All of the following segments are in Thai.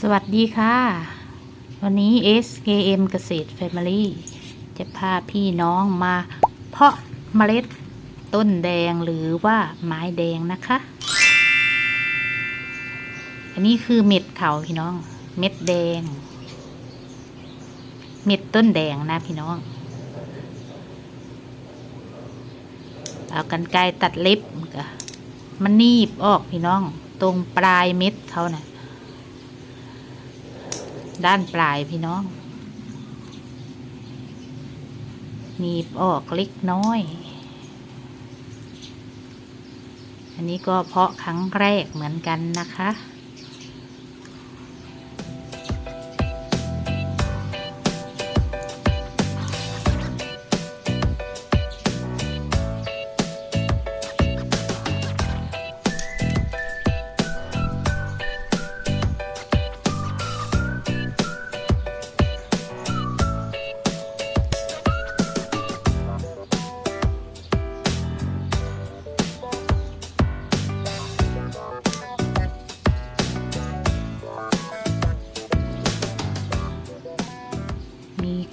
สวัสดีค่ะ วันนี้ SKM เกษตร Family จะพาพี่น้องมาเพาะเมล็ดต้นแดงหรือว่าไม้แดงนะคะ อันนี้คือเม็ดเขาพี่น้อง เม็ดแดง เม็ดต้นแดงนะพี่น้อง เอากันไกรตัดเล็บมันก็มันนีบออกพี่น้อง ตรงปลายเม็ดเขานะ่ะ ด้านปลายพี่น้องหนีบออกเล็กน้อย อันนี้ก็เพาะครั้งแรกเหมือนกันนะคะ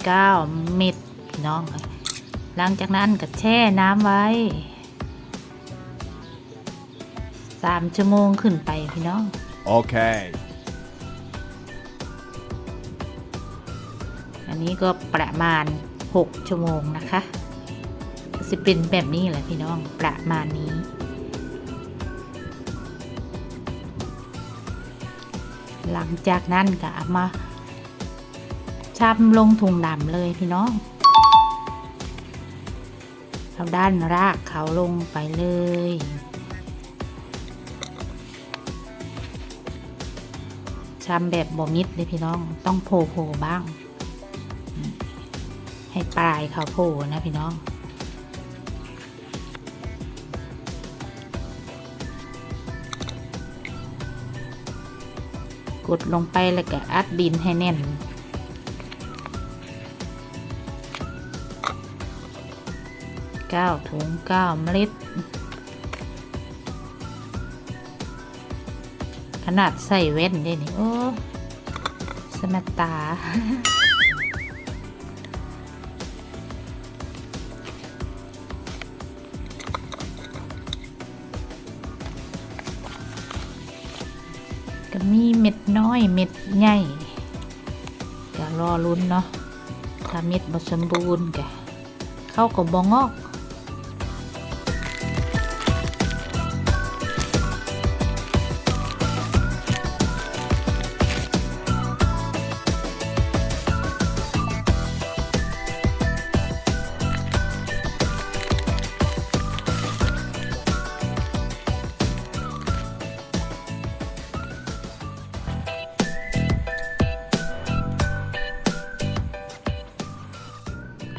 เก้าเม็ดพี่น้องเอ้ยหลังจากนั้นก็แช่น้ำไว้สามชั่วโมงขึ้นไปพี่น้อง Okay. อันนี้ก็ประมาณหกชั่วโมงนะคะก็จะเป็นแบบนี้แหละพี่น้องประมาณนี้ หลังจากนั้นก็เอามา ช้ำลงถุงดำเลยพี่น้องเอาด้านรากเขาลงไปเลยช้ำแบบบ่มิดเลยพี่น้อง ต้องโผล่โผล่บ้าง ให้ปลายเขาโผล่นะพี่น้องกดลงไปแล้วก็อัดดินให้แน่น เก้าถุงเก้าเมล็ด ขนาดใส่เว้นได้นี่โอ้สมตา ก็มีเม็ดน้อยเม็ดใหญ่ก็รอลุ้นเนาะถ้าเม็ดบ่สมบูรณ์ก็เข้ากับบองอก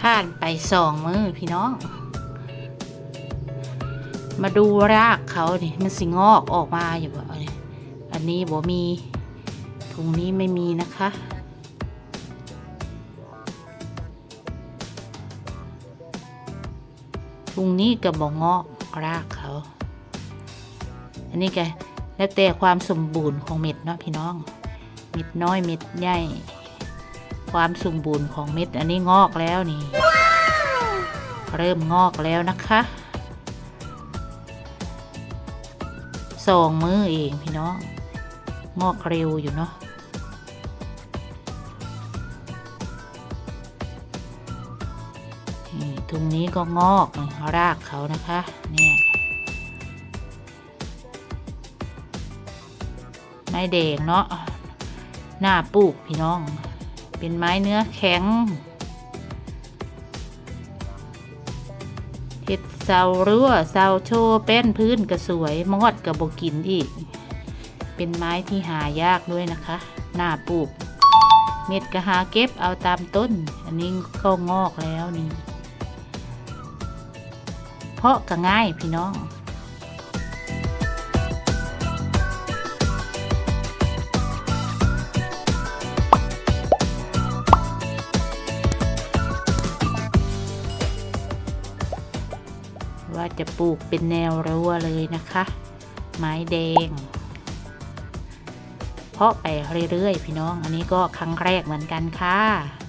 ผ่านไปสองมือพี่น้อง มาดูรากเขานี่มันสิงอกออกมาอยู่บ่อันนี้บ่มีถุงนี้ไม่มีนะคะถุงนี้กับบ่งอกรากเขา อันนี้แกแล้วแต่ความสมบูรณ์ของเม็ดเนาะพี่น้อง เม็ดน้อยเม็ดใหญ่ ความสมบูรณ์ของเม็ดอันนี้งอกแล้วนี่ เริ่มงอกแล้วนะคะสองมือเองพี่น้องงอกเร็วอยู่เนาะนี่ตรงนี้ก็งอกนี่รากเขานะคะ เนี่ยไม้แดงเนาะหน้าปลูกพี่น้อง เป็นไม้เนื้อแข็งเห็ดเสารั้วเสาโชว์แป้นพื้นก็สวยมอดกับบกินอีก เป็นไม้ที่หายากด้วยนะคะ หน้าปลูก เม็ดก็หาเก็บเอาตามต้น อันนี้ก็งอกแล้วนี่ เพาะก็ง่ายพี่น้อง จะปลูกเป็นแนวรั้วเลยนะคะ ไม้แดง เพาะไปเรื่อยๆ พี่น้อง อันนี้ก็ครั้งแรกเหมือนกันค่ะ